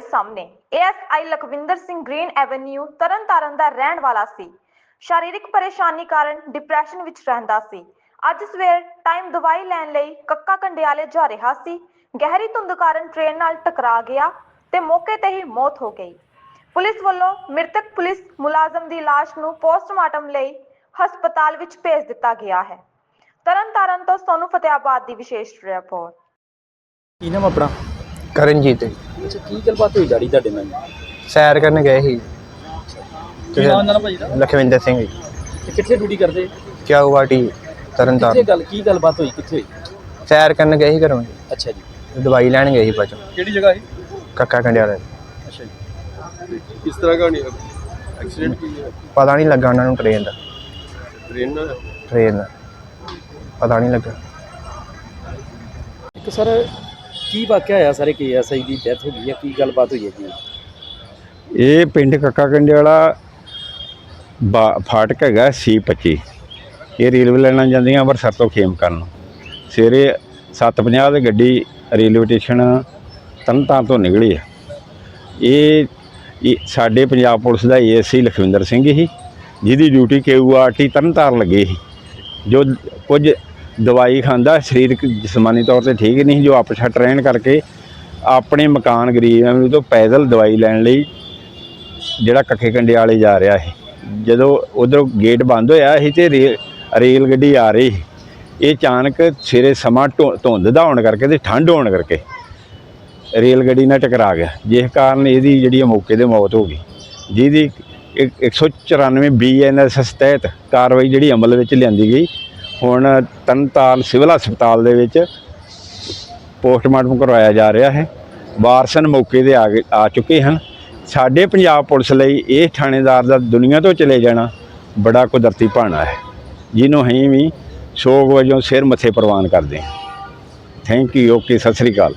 ਸਾਹਮਣੇ। ASI Lakhwinder Singh green avenue Tarn Taran ਦਾ ਰਹਿਣ ਵਾਲਾ ਸੀ। ਸ਼ਾਰੀਰਿਕ ਪਰੇਸ਼ਾਨੀ ਕਾਰਨ ਡਿਪਰੈਸ਼ਨ ਵਿੱਚ ਰਹਿੰਦਾ ਸੀ। ਅੱਜ ਸਵੇਰ ਟਾਈਮ ਦਵਾਈ ਲੈਣ ਲਈ ਕੱਕਾ ਕੰਡਿਆਲੇ ਜਾ ਰਿਹਾ ਸੀ। ਗਹਿਰੀ ਧੁੰਦ ਕਾਰਨ ਟ੍ਰੇਨ ਨਾਲ ਟਕਰਾ ਗਿਆ ਤੇ ਮੌਕੇ ਤੇ ਹੀ ਮੌਤ ਹੋ ਗਈ। ਪੁਲਿਸ ਵੱਲੋਂ ਮ੍ਰਿਤਕ ਪੁਲਿਸ ਮੁਲਾਜ਼ਮ ਦੀ ਲਾਸ਼ ਨੂੰ ਪੋਸਟਮਾਰਟਮ ਲਈ ਹਸਪਤਾਲ ਵਿੱਚ ਭੇਜ ਦਿੱਤਾ ਗਿਆ ਹੈ। ਤਰਨਤਾਰਨ ਤੋਂ ਸੋਨੂੰ ਫਤਿਆਬਾਦ ਦੀ ਵਿਸ਼ੇਸ਼ ਰਿਪੋਰਟ। ਕੀ ਨਾਮ ਆਪਣਾ? ਕਰਨਜੀਤ ਅੱਛਾ ਕੀ ਗੱਲਬਾਤ ਹੋਈ ਗਾੜੀ ਤੁਹਾਡੇ ਨਾਲ? ਸੈਰ ਕਰਨ ਗਏ ਸੀ। ਕੀ ਨਾਮ ਦਾ ਭਾਜੀ ਦਾ? ਲਖਵਿੰਦਰ ਸਿੰਘ ਜੀ। ਤੇ ਕਿੱਥੇ ਡਿਊਟੀ ਕਰਦੇ? ਕਿਆਊਵਾਟੀ ਕਿੱਥੇ ਤਰਨਤਾਰਨ ਗੱਲ ਕੀ ਗੱਲਬਾਤ ਹੋਈ ਕਿੱਥੇ ਹੋਈ? ਸੈਰ ਕਰਨ ਗਏ ਸੀ ਘਰੋਂ ਜੀ। ਅੱਛਾ ਜੀ। ਦਵਾਈ ਲੈਣ ਗਏ ਸੀ ਬਚੋ ਕਿਹੜੀ ਜਗ੍ਹਾ ਹੈ ਕੱਕਾ ਕੰਡਿਆਲੇ ਅੱਛਾ ਜੀ। ਕਿਸ ਤਰ੍ਹਾਂ ਦਾ ਐਕਸੀਡੈਂਟ ਕੀ ਹੈ ਪਤਾ ਨਹੀਂ ਲੱਗਾ ਉਹਨਾਂ ਨੂੰ ਟ੍ਰੇਨ ਦਾ। ਟ੍ਰੇਨ ਨਾਲ? ਟ੍ਰੇਨ ਦਾ। ਪਤਾ ਨਹੀਂ ਲੱਗਾ। ਇੱਕ ਸਰ ਕੀ ਵਾਕਿਆ ਹੋਇਆ ਸਾਰੇ ਕੀ ਦੀ ਡੈਥ ਹੋ ਗਈ ਹੈ? ਕੀ ਗੱਲਬਾਤ ਹੋਈ ਹੈ ਜੀ? ਇਹ ਪਿੰਡ ਕੱਕਾ ਕੰਡੇ ਵਾਲਾ ਬਾ- ਫਾਟਕ ਹੈਗਾ C25 ਇਹ ਰੇਲਵੇ ਲਾਈਨਾਂ ਜਾਂਦੀਆਂ ਅੰਮ੍ਰਿਤਸਰ ਤੋਂ ਖੇਮਕਰਨ ਨੂੰ ਸਵੇਰੇ 7:50 ਦੇ ਗੱਡੀ ਰੇਲਵੇ ਸਟੇਸ਼ਨ ਤਰਨਤਾਰਨ ਤੋਂ ਨਿਕਲੀ ਆ ਇਹ ਇਹ ਸਾਡੇ ਪੰਜਾਬ ਪੁਲਿਸ ਦਾ ਏਐਸਸੀ ਲਖਵਿੰਦਰ ਸਿੰਘ ਸੀ ਜਿਹਦੀ ਡਿਊਟੀ ਕੇਯੂਆਰਟੀ ਤਰਨਤਾਰਨ ਲੱਗੀ ਸੀ। ਜੋ ਕੁਝ ਦਵਾਈ ਖਾਂਦਾ, ਸਰੀਰਕ ਜਿਸਮਾਨੀ ਤੌਰ ਤੇ ਠੀਕ ਨਹੀਂ, ਜੋ ਆਪਛਾ ਰਹਿਣ ਕਰਕੇ ਆਪਣੇ ਮਕਾਨ ਗਰੀਬ ਐਵੇਂ ਤੋਂ ਪੈਦਲ ਦਵਾਈ ਲੈਣ ਲਈ ਜਿਹੜਾ ਕੱਖੇ ਕੰਡੇ ਵਾਲੇ ਜਾ ਰਿਹਾ ਸੀ। ਜਦੋਂ ਉਧਰੋਂ ਗੇਟ ਬੰਦ ਹੋਇਆ ਸੀ ਤੇ ਰੇ- ਰੇਲ ਗੱਡੀ ਆ ਰਹੀ ਸੀ। ਇਹ ਅਚਾਨਕ ਸਵੇਰੇ ਸਮਾਂ ਧੁ- ਧੁੰਦ ਦਾ ਹੋਣ ਕਰਕੇ ਤੇ ਠੰਡ ਹੋਣ ਕਰਕੇ ਰੇਲ ਗੱਡੀ ਨਾਲ ਟਕਰਾ ਗਿਆ। ਜਿਸ ਕਾਰਨ ਇਹਦੀ ਜਿਹੜੀ ਆ ਮੌਕੇ ਤੇ ਮੌਤ ਹੋ ਗਈ। ਜਿਹਦੀ ਇੱਕ- 194 ਬੀਐਨਐਸਐਸ ਤਹਿਤ ਕਾਰਵਾਈ ਜਿਹੜੀ ਅਮਲ ਵਿੱਚ ਲਿਆਂਦੀ ਗਈ। ਹੁਣ ਤਰਨਤਾਰਨ ਸਿਵਲ ਹਸਪਤਾਲ ਦੇ ਵਿੱਚ ਪੋਸਟਮਾਰਟਮ ਕਰਵਾਇਆ ਜਾ ਰਿਹਾ ਹੈ। ਵਾਰਸਨ ਮੌਕੇ ਤੇ ਆ ਗਏ, ਆ ਚੁੱਕੇ ਹਨ। ਸਾਡੇ ਪੰਜਾਬ ਪੁਲਿਸ ਲਈ ਇਹ ਥਾਣੇਦਾਰ ਦਾ ਦੁਨੀਆ ਤੋਂ ਚਲੇ ਜਾਣਾ ਬੜਾ ਕੁਦਰਤੀ ਭਾਣਾ ਹੈ। ਜਿਹਨੂੰ ਅਸੀਂ ਵੀ ਸੋਗ ਵਜੋਂ ਸਿਰ ਮੱਥੇ ਪ੍ਰਵਾਨ ਕਰਦੇ ਹਾਂ। Thank you okay Sat Sri Akal.